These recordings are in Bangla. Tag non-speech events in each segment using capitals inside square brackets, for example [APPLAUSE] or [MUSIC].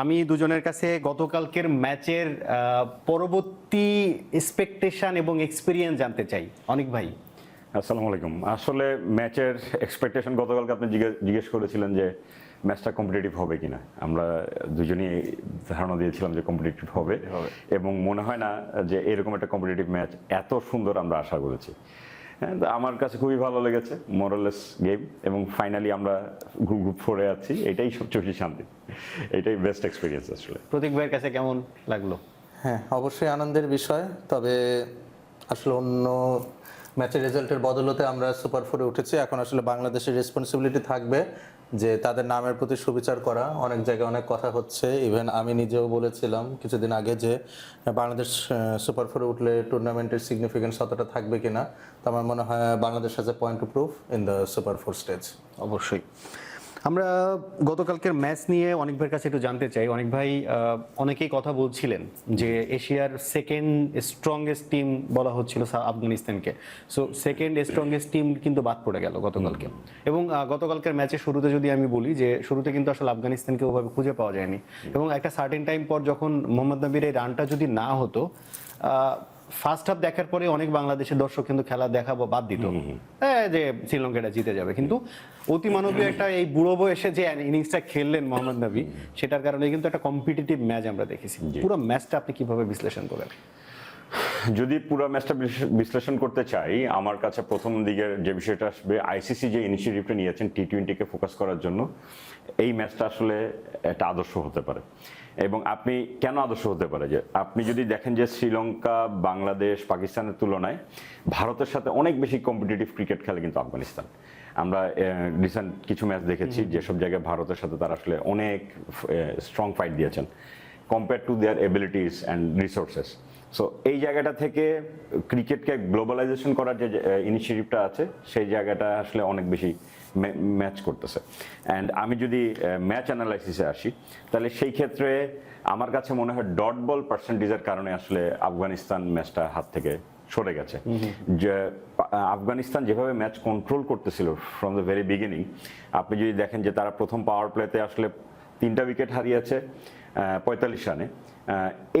আমি দুজনের কাছে গতকালকের ম্যাচের পরবর্তী এক্সপেকটেশন এবং এক্সপিরিয়েন্স জানতে চাই। অনেক ভাই। আসসালামু আলাইকুম। আসলে ম্যাচের এক্সপেকটেশন গতকালকে আপনি জিজ্ঞে- জিজ্ঞেস করেছিলেন যে ম্যাচটা কম্পিটিটিভ হবে কিনা। আমরা দুজনেই ধারণা দিয়েছিলাম যে কম্পিটিটিভ হবে। এবং মনে হয় না যে এরকম একটা কম্পিটিটিভ ম্যাচ এত সুন্দর আমরা আশা করেছি। হ্যাঁ, আমার কাছে খুবই ভালো লেগেছে মোরালেস গেম এবং ফাইনালি আমরা গ্রুপ গ্রুপ ফোরে আছি। এটাই সবচেয়ে বেশি শান্তি। [LAUGHS] এটাই বেস্ট এক্সপিরিয়েন্স আসলে। প্রতীক ভাইয়ের কাছে কেমন লাগল? হ্যাঁ অবশ্যই আনন্দের বিষয় তবে আসলে অন্য ম্যাচের রেজাল্টের বদলতে আমরা সুপার ফোরে উঠেছি। এখন আসলে বাংলাদেশের রেসপন্সিবিলিটি থাকবে যে তাদের নামের প্রতি সুবিচার করা। অনেক জায়গায় অনেক কথা হচ্ছে। ইভেন আমি নিজেও বলেছিলাম কিছুদিন আগে যে বাংলাদেশ সুপার ফোরে উঠলে টুর্নামেন্টের সিগনিফিকেন্স অতটা থাকবে কিনা তো আমার মনে হয় Bangladesh has a point to proof in the super four stage অবশ্যই। আমরা গতকালকের ম্যাচ নিয়ে অনেক ভাইয়ের কাছে একটু জানতে চাই। অনেক ভাই অনেকেই কথা বলছিলেন যে এশিয়ার সেকেন্ড স্ট্রংগেস্ট টিম বলা হচ্ছিল আফগানিস্তানকে। সো সেকেন্ড স্ট্রংগেস্ট টিম কিন্তু বাদ পড়ে গেল গতকালকে। এবং গতকালকের ম্যাচের শুরুতে যদি আমি বলি যে শুরুতে কিন্তু আসলে আফগানিস্তানকে ওভাবে খুঁজে পাওয়া যায়নি। এবং একটা সার্টেন টাইম পর যখন মোহাম্মদ নবীর এই রানটা যদি না হতো ফার্স্ট হাফ দেখার পরে অনেক বাংলাদেশের দর্শক কিন্তু খেলা দেখাবো বাদ দিত। হ্যাঁ, যে শ্রীলঙ্কাটা জিতে যাবে। কিন্তু অতি মানবীয় একটা এই বুড়ো বয়সে যে ইনিংসটা খেললেন মোহাম্মদ নবী সেটার কারণে কিন্তু একটা কম্পিটিটিভ ম্যাচ আমরা দেখেছি। পুরো ম্যাচটা আপনি কীভাবে বিশ্লেষণ করেন? যদি পুরো ম্যাচটা বিশ্লেষ- বিশ্লেষণ করতে চাই আমার কাছে প্রথম দিকের যে বিষয়টা আসবে আইসিসি যে ইনিশিয়েটিভটা নিয়েছেন টি টোয়েন্টিকে ফোকাস করার জন্য এই ম্যাচটা আসলে একটা আদর্শ হতে পারে। এবং আপনি কেন আদর্শ হতে পারে? যে আপনি যদি দেখেন যে শ্রীলঙ্কা বাংলাদেশ পাকিস্তানের তুলনায় ভারতের সাথে অনেক বেশি কম্পিটিটিভ ক্রিকেট খেলে কিন্তু আফগানিস্তান। আমরা রিসেন্ট কিছু ম্যাচ দেখেছি যেসব জায়গায় ভারতের সাথে তারা আসলে অনেক স্ট্রং ফাইট দিয়েছেন। Compare to their abilities and resources so এই জায়গাটা থেকে ক্রিকেটকে গ্লোবালাইজেশন করার যে ইনিশিয়েটিভটা আছে সেই জায়গাটা আসলে অনেক বেশি ম্যাচ করতেছে। অ্যান্ড আমি যদি ম্যাচ অ্যানালাইসিসে আসি তাহলে সেই ক্ষেত্রে আমার কাছে মনে হয় ডট বল পার্সেন্টেজের কারণে আসলে আফগানিস্তান ম্যাচটা হাত থেকে সরে গেছে। যে আফগানিস্তান যেভাবে ম্যাচ কন্ট্রোল করতেছিল ফ্রম দ্য ভেরি বিগিনিং আপনি যদি দেখেন যে তারা প্রথম পাওয়ার প্লেতে আসলে তিনটা উইকেট হারিয়েছে পঁয়তাল্লিশ রানে।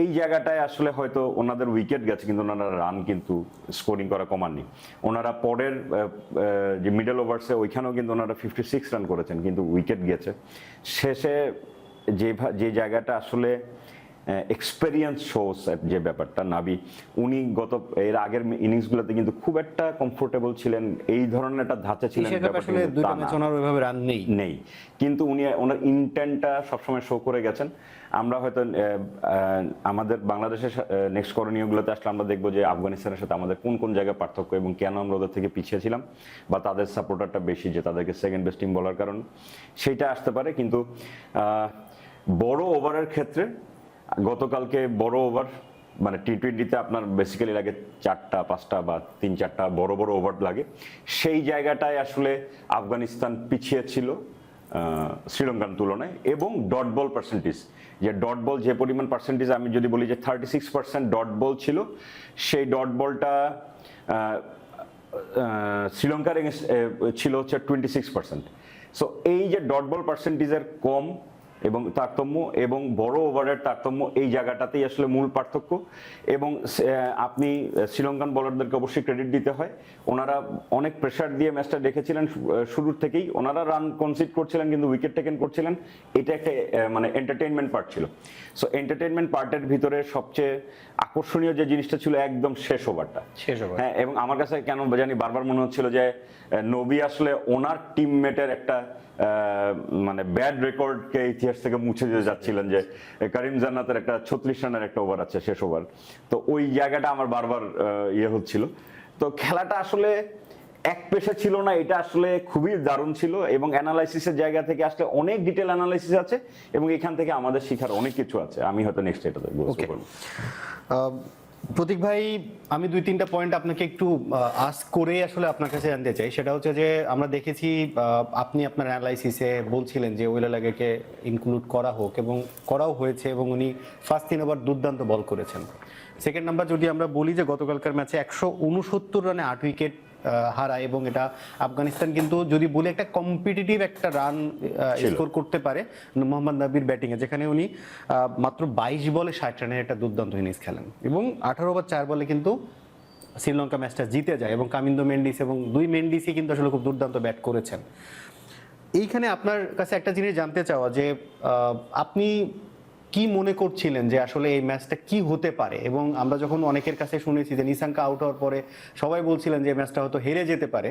এই জায়গাটায় আসলে হয়তো ওনাদের উইকেট গেছে, কিন্তু ওনারা রান কিন্তু স্কোরিং করা কমাননি। ওনারা পরের যে মিডল ওভার্সে ওইখানেও কিন্তু ওনারা ফিফটি সিক্স রান করেছেন, কিন্তু উইকেট গেছে। শেষে যে যে জায়গাটা আসলে এক্সপেরিয়েন্স শোস যে ব্যাপারটা। নাবি উনি গত এর আগের ইনিংসগুলোতে কিন্তু খুব একটা কমফোর্টেবল ছিলেন। এই ধরনের একটা ধাঁচে ছিলেন ওইভাবে রান নেই। নেই। কিন্তু উনি ওনার ইন্টেন্টটা সবসময় শো করে গেছেন। আমরা হয়তো আমাদের বাংলাদেশের নেক্সট করণীয়গুলোতে আসলে আমরা দেখব যে আফগানিস্তানের সাথে আমাদের কোন কোন জায়গায় পার্থক্য এবং কেন আমরা ওদের থেকে পিছিয়ে ছিলাম বা তাদের সাপোর্টারটা বেশি যে তাদেরকে সেকেন্ড বেস্ট টিম বলার কারণ। সেইটা আসতে পারে। কিন্তু আহ, বড় ওভারের ক্ষেত্রে গতকালকে বড় ওভার মানে টি টোয়েন্টিতে আপনার বেসিক্যালি লাগে চারটা, পাঁচটা বা তিন চারটা বড় বড় ওভার লাগে। সেই জায়গাটায় আসলে আফগানিস্তান পিছিয়ে ছিল শ্রীলঙ্কার তুলনায়, এবং ডট বল পার্সেন্টেজ যে ডট বল যে পরিমাণ পার্সেন্টেজ আমি যদি বলি যে thirty six percent dot ball ছিল, সেই ডট বলটা শ্রীলঙ্কার ছিল হচ্ছে টোয়েন্টি সিক্স পার্সেন্ট সো এই যে ডট বল পার্সেন্টেজের কম এবং তারতম্য এবং বড় ওভারের তারতম্য এই জায়গাটাতেই আসলে মূল পার্থক্য। এবং আপনি শ্রীলঙ্কান বলারদেরকে অবশ্যই ক্রেডিট দিতে হয়। ওনারা অনেক প্রেশার দিয়ে ম্যাচটা দেখেছিলেন শুরুর থেকেই। ওনারা রান কনসিড করছিলেন কিন্তু উইকেট টেকেন করছিলেন। এটা একটা মানে এন্টারটেনমেন্ট পার্ট ছিল। সো এন্টারটেইনমেন্ট পার্টের ভিতরে সবচেয়ে আকর্ষণীয় যে জিনিসটা ছিল একদম শেষ ওভারটা। শেষ ওভার। হ্যাঁ এবং আমার কাছে কেন জানি বারবার মনে হচ্ছিল যে নবী আসলে ওনার টিমমেটের একটা মানে ব্যাড রেকর্ডকে ইতিহাস থেকে মুছে দিয়ে যাচ্ছিলেন যে করিম জান্নাতের একটা ছত্রিশ রানের একটা ওভার আছে শেষ ওভার তো ওই জায়গাটা আমার বারবার ইয়ে হচ্ছিল। তো খেলাটা আসলে এক পেশা ছিল না এটা আসলে খুবই দারুণ ছিল এবং অ্যানালাইসিসের জায়গা থেকে আসলে অনেক ডিটেল অ্যানালাইসিস আছে এবং এখান থেকে আমাদের শিখার অনেক কিছু আছে। আমি হয়তো নেক্সট এটাতে Okay. প্রতীক ভাই, আমি দুই তিনটা পয়েন্ট আপনাকে একটু আস করে আসলে আপনার কাছে জানতে চাই। সেটা হচ্ছে যে, আমরা দেখেছি আপনি আপনার অ্যানালাইসিসে বলছিলেন যে ওইলা লাগেকে ইনক্লুড করা হোক এবং করাও হয়েছে এবং উনি ফার্স্ট তিন ওভার দুর্দান্ত বল করেছেন। সেকেন্ড নাম্বার যদি আমরা বলি যে, গতকালকার ম্যাচে একশো উনসত্তর রানে আট উইকেট হারায় এবং এটা আফগানিস্তান কিন্তু যদি বলি একটা কম্পিটিটিভ একটা রান স্কোর করতে পারে মোহাম্মদ নাবির ব্যাটিংয়ে যেখানে উনি মাত্র বাইশ বলে ষাট রানের একটা দুর্দান্ত ইনিংস খেলেন। এবং আঠারো ওভার চার বলে কিন্তু শ্রীলঙ্কা ম্যাচটা জিতে যায় এবং কামিন্দো মেন্ডিস এবং দুই মেন্ডিসই কিন্তু আসলে খুব দুর্দান্ত ব্যাট করেছেন। এইখানে আপনার কাছে একটা জিনিস জানতে চাওয়া যে আহ, আপনি কি মনে করছিলেন যে আসলে এই ম্যাচটা কি হতে পারে? এবং আমরা যখন অনেকের কাছে শুনেছি যে নিশাঙ্কা আউট হওয়ার পরে সবাই বলছিলেন যে ম্যাচটা হয়তো হেরে যেতে পারে।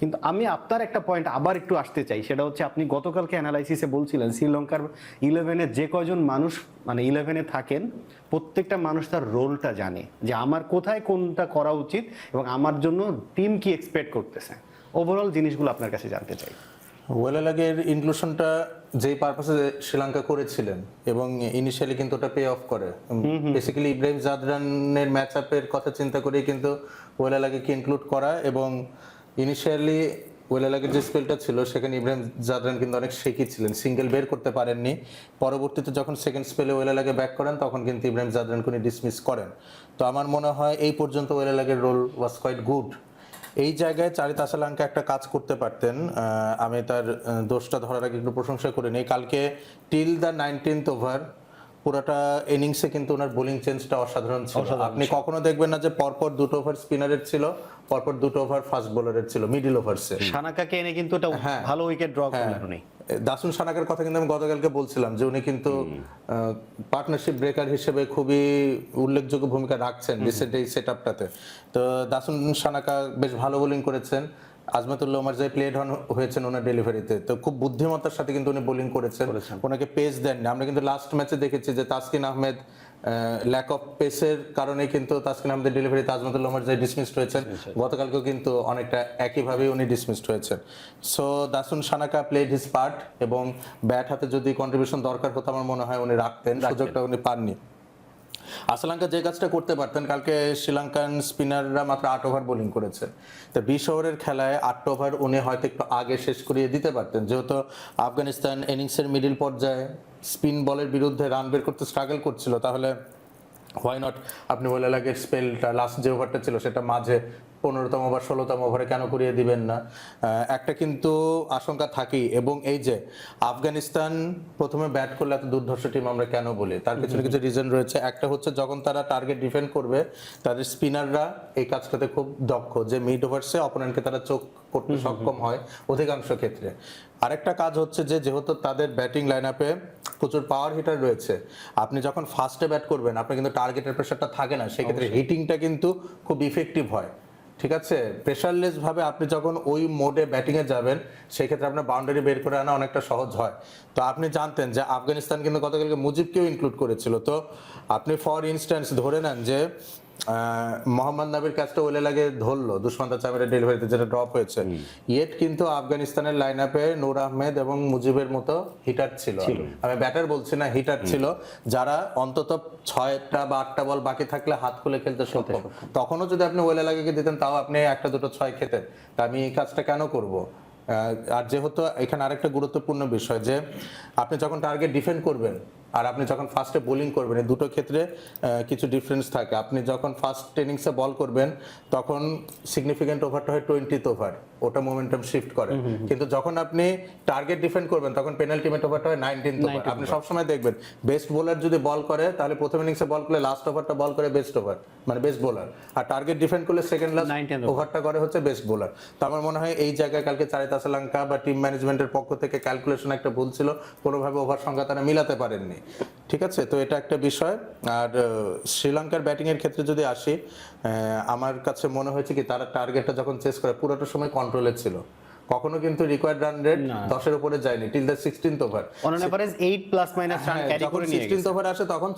কিন্তু আমি আপনার একটা পয়েন্ট আবার একটু আসতে চাই, সেটা হচ্ছে আপনি গতকালকে অ্যানালাইসিসে বলছিলেন শ্রীলঙ্কার ইলেভেনে যে কয়জন মানুষ মানে ইলেভেনে থাকেন, প্রত্যেকটা মানুষ তার রোলটা জানে, যে আমার কোথায় কোনটা করা উচিত এবং আমার জন্য টিম কি এক্সপেক্ট করতেছে। ওভারঅল জিনিসগুলো আপনার কাছে জানতে চাই। ওয়েলালাগের ইনক্লুশনটা যেই পারপাসে শ্রীলঙ্কা করেছিলেন এবং ইনিশিয়ালি কিন্তু ওটা পে অফ করে। বেসিক্যালি ইব্রাহিম জাদরানের ম্যাচ আপের কথা চিন্তা করেই কিন্তু ওয়েলালাগেকে ইনক্লুড করা এবং ইনিশিয়ালি ওয়েলালাগের যে স্পেলটা ছিল সেখানে ইব্রাহিম জাদরান কিন্তু অনেক শেকি ছিলেন সিঙ্গেল বের করতে পারেননি। পরবর্তীতে যখন সেকেন্ড স্পেলে ওয়েলালাগে ব্যাক করেন তখন কিন্তু ইব্রাহিম জাদরান উনি ডিসমিস করেন। তো আমার মনে হয় এই পর্যন্ত ওয়েলালাগের রোল ওয়াজ কোয়াইট গুড এই জায়গায় চারিত আসালাঙ্কা একটা কাজ করতে পারতেন। আমি তার দোষটা ধরার আগে একটু প্রশংসা করে নিই। কালকে টিল দ্য নাইনটিন্থ ওভার পুরোটা ইনিংসে কিন্তু ওনার বোলিং চেঞ্জটা অসাধারণ ছিল। আপনি কখনো দেখবেন না যে পরপর দুটো ওভার স্পিনারের ছিল পরপর দুটো ওভার ফাস্ট বোলারের ছিল মিডিল ওভারসে সানাকাকে এনে কিন্তু এটা ভালো উইকেট ড্র করলেন উনি। দাসুন সানাকের কথা কিন্তু আমি গতকালকে বলছিলাম যে উনি কিন্তু পার্টনারশিপ ব্রেকার হিসেবে খুবই উল্লেখযোগ্য ভূমিকা রাখছেন রিসেন্ট এই সেট আপটাতে তো দাসুন সানাকা বেশ ভালো বোলিং করেছেন। আজমাতুল্লাহ ওমার যে প্লেড অন হয়েছেন ওনার ডেলিভারিতে তো খুব বুদ্ধিমত্তার সাথে কিন্তু উনি বোলিং করেছেন। ওনাকে পেস দেননি। আমরা কিন্তু লাস্ট ম্যাচে দেখেছি যে তাসকিন আহমেদ ল্যাক অফ পেসের কারণে কিন্তু তাসকিন আহমেদের ডেলিভারি তাজমাতুল্লাহ ওমার যে ডিসমিসড হয়েছেন। গতকালকেও কিন্তু অনেকটা একইভাবেই উনি ডিসমিসড হয়েছেন। So Dasun Shanaka played his part এবং ব্যাট হাতে যদি কন্ট্রিবিউশন দরকার হতো আমার মনে হয় উনি রাখতেন। সুযোগটা উনি পাননি। আশালঙ্কা যে কাজটা করতে পারতেন, কালকে শ্রীলঙ্কান স্পিনাররা মাত্র আট ওভার বোলিং করেছে। তো বিশ ওভারের খেলায় আট ওভার উনি হয়তো একটু আগে শেষ করিয়ে দিতে পারতেন। যেহেতু আফগানিস্তান ইনিংসের মিডিল পর্যায়ে স্পিন বলের বিরুদ্ধে রান বের করতে স্ট্রাগল করছিল, তাহলে হোয়াই নট আপনি বলে লাগে স্পেলটা লাস্ট যে ওভারটা ছিল, সেটা মাঝে পনেরোতম ওভার ষোলোতম ওভারে কেন করিয়ে দিবেন না? একটা কিন্তু আশঙ্কা থাকেই। এবং এই যে আফগানিস্তান প্রথমে ব্যাট করলে এত দুর্ধর্ষ টিম আমরা কেন বলি? তার পিছনে কিছু রিজন রয়েছে। একটা হচ্ছে যখন তারা টার্গেট ডিফেন্ড করবে তাদের স্পিনাররা এই কাজটাতে খুব দক্ষ। যে মিড ওভার্সে অপোনেন্টকে তারা চোখ করতে সক্ষম হয় অধিকাংশ ক্ষেত্রে। আরেকটা কাজ হচ্ছে যে যেহেতু তাদের ব্যাটিং লাইন আপে প্রচুর পাওয়ার হিটার রয়েছে আপনি যখন ফার্স্টে ব্যাট করবেন আপনি কিন্তু টার্গেটের প্রেশারটা থাকে না। সেক্ষেত্রে হিটিংটা কিন্তু খুব ইফেক্টিভ হয়। ঠিক আছে? প্রেশারলেস ভাবে আপনি যখন ওই মোডে ব্যাটিং এ যাবেন সেই ক্ষেত্রে আপনার বাউন্ডারি বের করে আনা অনেকটা সহজ হয়। তো আপনি জানতেন যে আফগানিস্তান কিন্তু গতকালকে মুজিবকেও ইনক্লুড করেছিল। তো আপনি ফর ইনস্ট্যান্স ধরে নেন যে মোহাম্মদ নাবির কাজটা ওলে লাগে ধরলো। দুষ্মন্ত চামের ডেলিভারিতে যেটা ড্রপ হয়েছে। ইয়েট কিন্তু আফগানিস্তানের লাইন আপে নূর আহমেদ এবং মুজিবের মতো হিটার ছিল। আমি ব্যাটার বলছি না হিটার ছিল। যারা অন্তত ছয়টা বা আটটা বল বাকি থাকলে হাত খুলে খেলতে সক্ষম। তখনও যদি আপনি ওয়েলে লাগিয়ে দিতেন তাও আপনি একটা দুটো ছয় খেতেন তা আমি এই কাজটা কেন করব? আর যেহেতু এখানে আরেকটা গুরুত্বপূর্ণ বিষয় যে আপনি যখন টার্গেট ডিফেন্ড করবেন আর আপনি যখন ফার্স্টে বোলিং করবেন এই দুটো ক্ষেত্রে কিছু ডিফারেন্স থাকে। আপনি যখন ফার্স্ট ইনিংসে বল করবেন তখন সিগনিফিকেন্ট ওভারটা হয় টোয়েন্টিথ ওভার ওটা মোমেন্টাম শিফট করে। কিন্তু যখন আপনি টার্গেট ডিফেন্ড করবেন তখন পেনাল্টি মেট ওভারটা হয় নাইনটিন ওভার আপনি সবসময় দেখবেন বেস্ট বোলার যদি বল করে তাহলে প্রথম ইনিংসে বল করলে লাস্ট ওভারটা বল করে বেস্ট ওভার মানে বেস্ট বোলার আর টার্গেট ডিফেন্ড করলে সেকেন্ড লাস্ট 19th ওভারটা করে হচ্ছে বেস্ট বোলার তো আমার মনে হয় এই জায়গায় কালকে চারিতা শ্রীলঙ্কা বা টিম ম্যানেজমেন্টের পক্ষ থেকে ক্যালকুলেশন একটা ভুল ছিল। কোনোভাবে ওভার সংখ্যা তারা মিলাতে পারেননি। ঠিক আছে? তো এটা একটা বিষয়। আর শ্রীলঙ্কার ব্যাটিং এর ক্ষেত্রে যদি আসি আমার কাছে মনে হয়েছে কি তারা টার্গেটটা যখন চেস করে পুরোটা সময় কন্ট্রোলে ছিল। কখনো কিন্তু রিকোয়ার্ড রান রেট দশের উপরে যায়নি till the sixteenth over on average eight plus minus run carry যখন করে নিয়ে সিক্সটিন্থ ওভার আসে তখন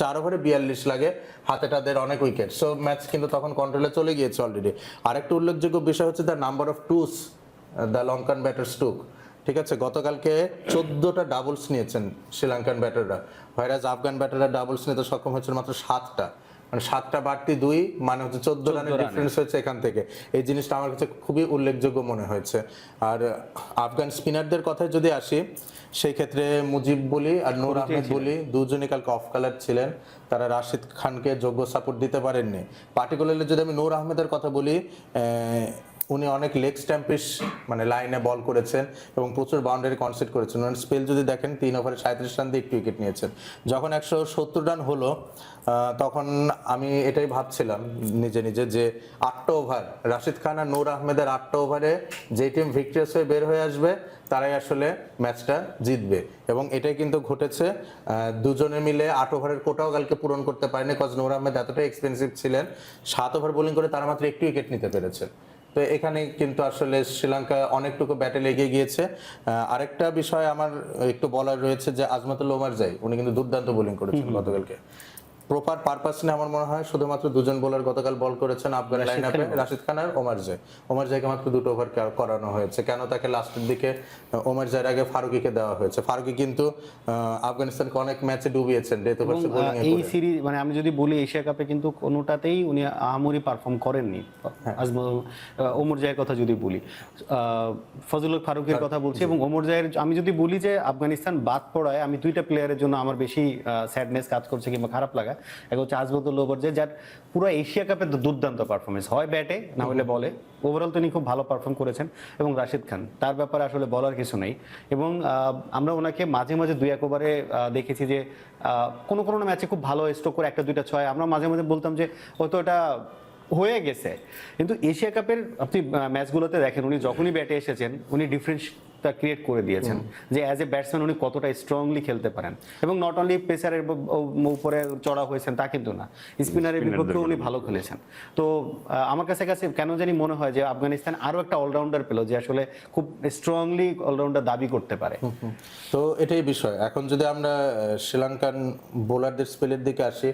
চার ওভারে বিয়াল্লিশ লাগে হাতে তাদের অনেক উইকেট সো ম্যাচ কিন্তু তখন কন্ট্রোলে চলে গিয়েছে অলরেডি আরেকটা উল্লেখযোগ্য বিষয় হচ্ছে the number of twos the Lankan batters took ঠিক আছে গতকালকে চোদ্দটা ডাবলস নিয়েছেন শ্রীলঙ্কান ব্যাটাররা ভাইরাজ আফগান ব্যাটাররা ডাবলস নিতে সক্ষম হয়েছিল মাত্র সাতটা। মানে সাতটা বাড়তি দুই মানে হচ্ছে চোদ্দ রানের ডিফারেন্স হয়েছে এখান থেকে। এই জিনিসটা আমার কাছে খুবই উল্লেখযোগ্য মনে হয়েছে। আর আফগান স্পিনারদের কথায় যদি আসি সেই ক্ষেত্রে মুজিব বলি আর নূর আহমেদ বলি দুজনই কালকে অফ কালার ছিলেন। তারা রাশিদ খানকে যোগ্য সাপোর্ট দিতে পারেননি। পার্টিকুলারলি যদি আমি নূর আহমেদের কথা বলি আহ, উনি অনেক লেগ স্ট্যাম্পিশ মানে লাইনে বল করেছেন এবং প্রচুর বাউন্ডারি কনসেপ্ট করেছেন। ওনার স্পেল যদি দেখেন, তিন ওভারে সাঁত্রিশ রান দিয়ে একটু উইকেট নিয়েছেন। যখন একশো সত্তর রান হলো তখন আমি এটাই ভাবছিলাম নিজে নিজে যে আটটা ওভার রাশিদ খান আর নূর আহমেদের আটটা ওভারে যে টিম ভিক্টোরিয়াস হয়ে বের হয়ে আসবে, তারাই আসলে ম্যাচটা জিতবে। এবং এটাই কিন্তু ঘটেছে দুজনে মিলে আট ওভারের কোটাও কালকে পূরণ করতে পারেনি কজ নূর আহমেদ এতটাই এক্সপেন্সিভ ছিলেন, সাত ওভার বোলিং করে তারা মাত্র একটি উইকেট নিতে পেরেছে। তো এখানে কিন্তু আসলে শ্রীলঙ্কা অনেকটুকু ব্যাটে লেগে গিয়েছে। আহ, আরেকটা বিষয় আমার একটু বলার রয়েছে যে আজমাতুল ওমার যাই উনি কিন্তু দুর্দান্ত বোলিং করেছেন গতকালকে। প্রপার পারপাস নিয়ে আমার মনে হয় শুধুমাত্র দুজন বোলার গতকাল বল করেছেন আফগান লাইন আপে রাশিদ খান আর ওমার জয়। ওমার জয়কে মাত্র দুটো ওভার করানো হয়েছে। কেন তাকে লাস্টের দিকে ওমার জয়ের আগে ফারুকিকে দেওয়া হয়েছে? ফারুকি কিন্তু আফগানিস্তানকে অনেক ম্যাচে ডুবিয়েছেন ডেথ ওভার এই সিরিজ মানে আমি যদি বলি এশিয়া কাপে কিন্তু কোনোটাতেই উনি আহামরি পারফর্ম করেননি। আজমল আহ, ওমর জায়ের কথা যদি বলি ফজলুল ফারুকের কথা বলছি এবং ওমর জায়ের আমি যদি বলি যে আফগানিস্তান বাদ পড়ায় আমি দুইটা প্লেয়ারের জন্য আমার বেশি স্যাডনেস কাজ করছে কিংবা খারাপ লাগা। এক হচ্ছে আজমতুল ওমর জায় যার পুরো এশিয়া কাপের দুর্দান্ত পারফরমেন্স হয় ব্যাটে, না হলে বলে। ওভারঅল তিনি খুব ভালো পারফর্ম করেছেন। এবং রাশিদ খান, তার ব্যাপারে আসলে বলার কিছু নেই। এবং আমরা ওনাকে মাঝে মাঝে দুই এক ওভারে দেখেছি যে কোনো কোনো ম্যাচে খুব ভালো স্ট্রোক করে একটা, দুইটা, ছয়। আমরা মাঝে মাঝে বলতাম যে হয়তো এটা হয়ে গেছে। কিন্তু এশিয়া কাপের আপনি ম্যাচগুলোতে দেখেন, উনি যখনই ব্যাটে এসেছেন, উনি ডিফারেন্সটা ক্রিয়েট করে দিয়েছেন যে অ্যাজ এ ব্যাটসম্যান উনি কতটা স্ট্রংলি খেলতে পারেন। এবং নট অনলি পেসারের উপরে চড়া হয়েছেন তা কিন্তু না স্পিনারের বিপক্ষে উনি ভালো খেলেছেন। তো আমার কাছে কাছে কেন জানি মনে হয় যে আফগানিস্তান আরও একটা অলরাউন্ডার পেল যে আসলে খুব স্ট্রংলি অলরাউন্ডার দাবি করতে পারে। তো এটাই বিষয়। এখন যদি আমরা শ্রীলঙ্কান বোলারদের স্পেলের দিকে আসি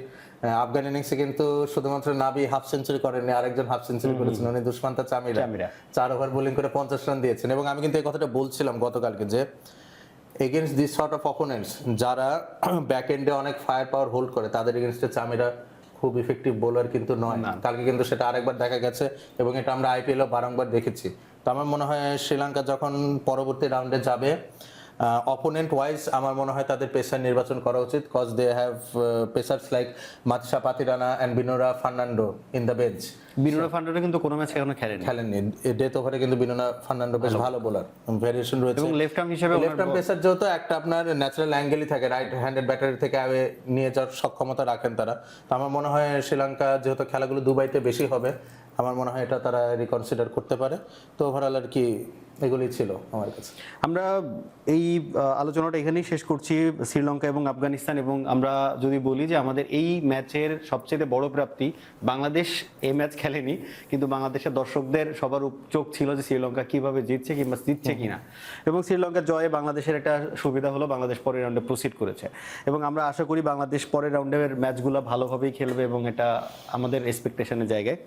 আফগান ইনিংসে কিন্তু শুধুমাত্র নাবি হাফ সেঞ্চুরি করেননি আরেকজন হাফ সেঞ্চুরি করেছেন উনি দুষ্মান্তা চামিরা। চার ওভার বোলিং করে পঞ্চাশ রান দিয়েছেন। এবং আমি কিন্তু এই কথাটা বলছিলাম গতকালকে যে against this sort of opponents যারা [CLEARS THROAT] ব্যাক এন্ডে অনেক ফায়ার পাওয়ার হোল্ড করে তাদের এগেনস্টে চামিরা খুব ইফেক্টিভ বোলার কিন্তু নয়। কালকে কিন্তু সেটা আরেকবার দেখা গেছে এবং এটা আমরা আইপিএলও বারংবার দেখেছি। তো আমার মনে হয় শ্রীলঙ্কা যখন পরবর্তী রাউন্ডে যাবে অপোনেন্ট ওয়াইজ আমার মনে হয় তাদের পেসার নির্বাচন করা উচিত cause they have pacers like Matheesha Pathirana and Binura Fernando in the bench Binura ফান্ডারে কিন্তু কোনো ম্যাচ এখনও খেলেনি। খেলেননি। ডেথ ওভারে কিন্তু বিনোনা ফার্নান্ডো বেশ ভালো। বোলার ভেরিয়েশন রয়েছে। এবং লেফট আর্ম হিসেবে লেফট আর্ম পেসার যেহেতু একটা আপনার ন্যাচারাল অ্যাঙ্গেলই থাকে রাইট হ্যান্ডেড ব্যাটারি থেকে আগে নিয়ে যাওয়ার সক্ষমতা রাখেন তারা। তো আমার মনে হয় শ্রীলঙ্কা যেহেতু খেলাগুলো দুবাইতে বেশি হবে আমার মনে হয় এটা তারা রিকনসিডার করতে পারে। তো ওভারঅল আর কি এগুলি ছিল আমার কাছে। আমরা এই আলোচনাটা এখানেই শেষ করছি। শ্রীলঙ্কা এবং আফগানিস্তান এবং আমরা যদি বলি যে আমাদের এই ম্যাচের সবচেয়ে বড় প্রাপ্তি বাংলাদেশ এই ম্যাচ খেলেনি কিন্তু বাংলাদেশের দর্শকদের সবার চোখ ছিল যে শ্রীলঙ্কা কীভাবে জিতছে কিংবা জিতছে কিনা। এবং শ্রীলঙ্কার জয়ে বাংলাদেশের একটা সুবিধা হলো বাংলাদেশ পরের রাউন্ডে প্রসিড করেছে। এবং আমরা আশা করি বাংলাদেশ পরের রাউন্ডের ম্যাচগুলো ভালোভাবেই খেলবে এবং এটা আমাদের এক্সপেকটেশনের জায়গায়।